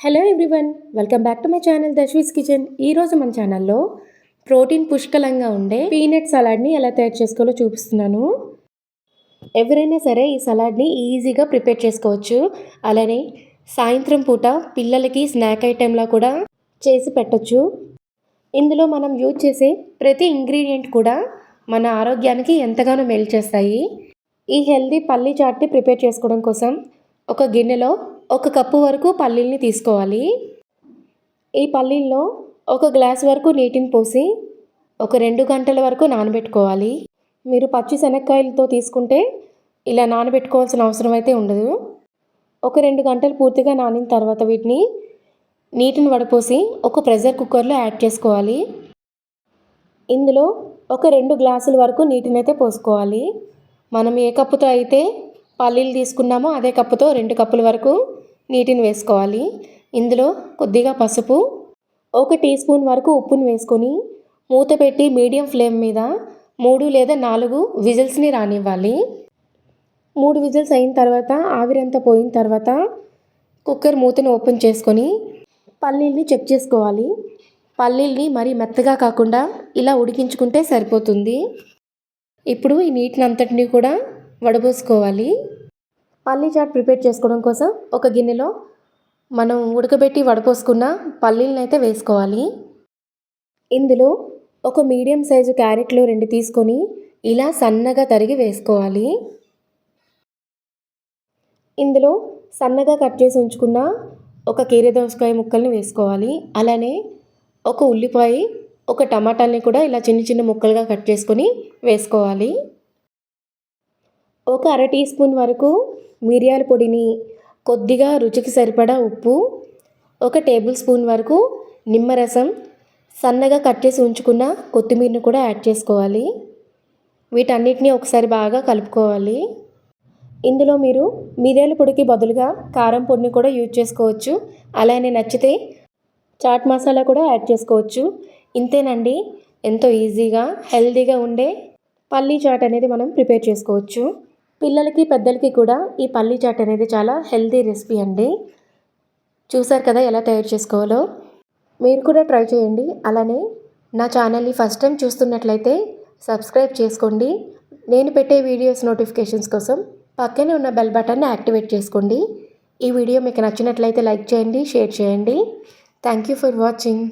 Hello everyone welcome back to my channel దశ్వీస్ kitchen ఈరోజు మన ఛానల్లో ప్రోటీన్ పుష్కలంగా ఉండే పీనట్ సలాడ్ని ఎలా తయారు చేసుకోవాలో చూపిస్తున్నాను. ఎవరైనా సరే ఈ సలాడ్ని ఈజీగా ప్రిపేర్ చేసుకోవచ్చు. అలానే సాయంత్రం పూట పిల్లలకి స్నాక్ ఐటెంలా కూడా చేసి పెట్టచ్చు. ఇందులో మనం యూజ్ చేసే ప్రతి ఇంగ్రీడియంట్ కూడా మన ఆరోగ్యానికి ఎంతగానో మేలు చేస్తాయి. ఈ హెల్దీ పల్లీ చాట్ని ప్రిపేర్ చేసుకోవడం కోసం ఒక గిన్నెలో ఒక కప్పు వరకు పల్లీల్ని తీసుకోవాలి. ఈ పల్లీల్లో ఒక గ్లాస్ వరకు నీటిని పోసి ఒక రెండు గంటల వరకు నానబెట్టుకోవాలి. మీరు పచ్చి శనక్కాయలతో తీసుకుంటే ఇలా నానబెట్టుకోవాల్సిన అవసరం అయితే ఉండదు. ఒక రెండు గంటలు పూర్తిగా నానిన తర్వాత వీటిని నీటిని వడపోసి ఒక ప్రెషర్ కుక్కర్లో యాడ్ చేసుకోవాలి. ఇందులో ఒక రెండు గ్లాసుల వరకు నీటిని అయితే పోసుకోవాలి. మనం ఏ కప్పుతో అయితే పల్లీలు తీసుకున్నామో అదే కప్పుతో రెండు కప్పుల వరకు నీటిని వేసుకోవాలి. ఇందులో కొద్దిగా పసుపు ఒక టీ స్పూన్ వరకు ఉప్పును వేసుకొని మూత పెట్టి మీడియం ఫ్లేమ్ మీద మూడు లేదా నాలుగు విజిల్స్ని రానివ్వాలి. మూడు విజిల్స్ అయిన తర్వాత ఆవిరంతా పోయిన తర్వాత కుక్కర్ మూతను ఓపెన్ చేసుకొని పల్లీల్ని చెక్ చేసుకోవాలి. పల్లీల్ని మరీ మెత్తగా కాకుండా ఇలా ఉడికించుకుంటే సరిపోతుంది. ఇప్పుడు ఈ నీటిని అంతటిని కూడా వడబోసుకోవాలి. పల్లీ చాట్ ప్రిపేర్ చేసుకోవడం కోసం ఒక గిన్నెలో మనం ఉడకబెట్టి వడపోసుకున్న పల్లీలను అయితే వేసుకోవాలి. ఇందులో ఒక మీడియం సైజు క్యారెట్లు రెండు తీసుకొని ఇలా సన్నగా తరిగి వేసుకోవాలి. ఇందులో సన్నగా కట్ చేసి ఉంచుకున్న ఒక కీర దోసకాయ ముక్కల్ని వేసుకోవాలి. అలానే ఒక ఉల్లిపాయ ఒక టమాటాలని కూడా ఇలా చిన్న చిన్న ముక్కలుగా కట్ చేసుకొని వేసుకోవాలి. ఒక అర టీ స్పూన్ వరకు మిరియాల పొడిని కొద్దిగా రుచికి సరిపడా ఉప్పు ఒక టేబుల్ స్పూన్ వరకు నిమ్మరసం సన్నగా కట్ చేసి ఉంచుకున్న కొత్తిమీరని కూడా యాడ్ చేసుకోవాలి. వీటన్నిటిని ఒకసారి బాగా కలుపుకోవాలి. ఇందులో మీరు మిరియాల పొడికి బదులుగా కారం పొడిని కూడా యూజ్ చేసుకోవచ్చు. అలానే నచ్చితే చాట్ మసాలా కూడా యాడ్ చేసుకోవచ్చు. ఇంతేనండి ఎంతో ఈజీగా హెల్తీగా ఉండే పల్లీ చాట్ అనేది మనం ప్రిపేర్ చేసుకోవచ్చు. పిల్లలకి పెద్దలకి కూడా ఈ పల్లీ చాట్ అనేది చాలా హెల్తీ రెసిపీ అండి. చూసారు కదా ఎలా తయారు చేసుకోవాలో? మీరు కూడా ట్రై చేయండి. అలానే నా ఛానల్ని ఫస్ట్ టైం చూస్తున్నట్లయితే సబ్స్క్రైబ్ చేసుకోండి. నేను పెట్టే వీడియోస్ నోటిఫికేషన్స్ కోసం పక్కనే ఉన్న బెల్ బటన్ని యాక్టివేట్ చేసుకోండి. ఈ వీడియో మీకు నచ్చినట్లయితే లైక్ చేయండి షేర్ చేయండి. Thank you for watching.